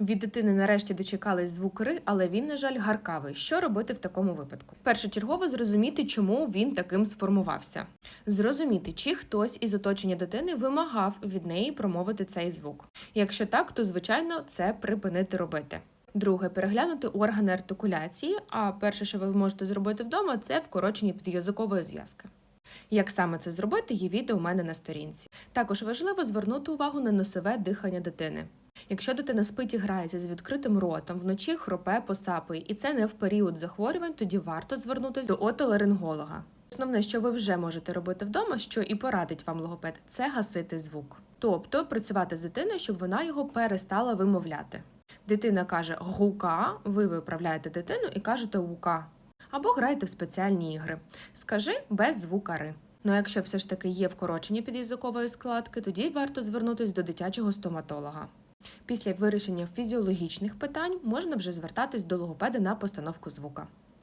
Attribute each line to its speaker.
Speaker 1: Від дитини нарешті дочекались звук ри, але він, на жаль, гаркавий. Що робити в такому випадку? Першочергово зрозуміти, чому він таким сформувався. Зрозуміти, чи хтось із оточення дитини вимагав від неї промовити цей звук. Якщо так, то звичайно це припинити робити. Друге, переглянути органи артикуляції. А перше, що ви можете зробити вдома, це вкорочення підязикової зв'язки. Як саме це зробити, є відео у мене на сторінці. Також важливо звернути увагу на носове дихання дитини. Якщо дитина спить і грається з відкритим ротом, вночі хропе, посапує, і це не в період захворювань, тоді варто звернутися до отоларинголога. Основне, що ви вже можете робити вдома, що і порадить вам логопед, це гасити звук. Тобто працювати з дитиною, щоб вона його перестала вимовляти. Дитина каже гука, ви виправляєте дитину і кажете ука. Або граєте в спеціальні ігри. Скажи без звука ри. Ну а якщо все ж таки є вкорочення підязикової складки, тоді варто звернутися до дитячого стоматолога. Після вирішення фізіологічних питань можна вже звертатись до логопеда на постановку звука.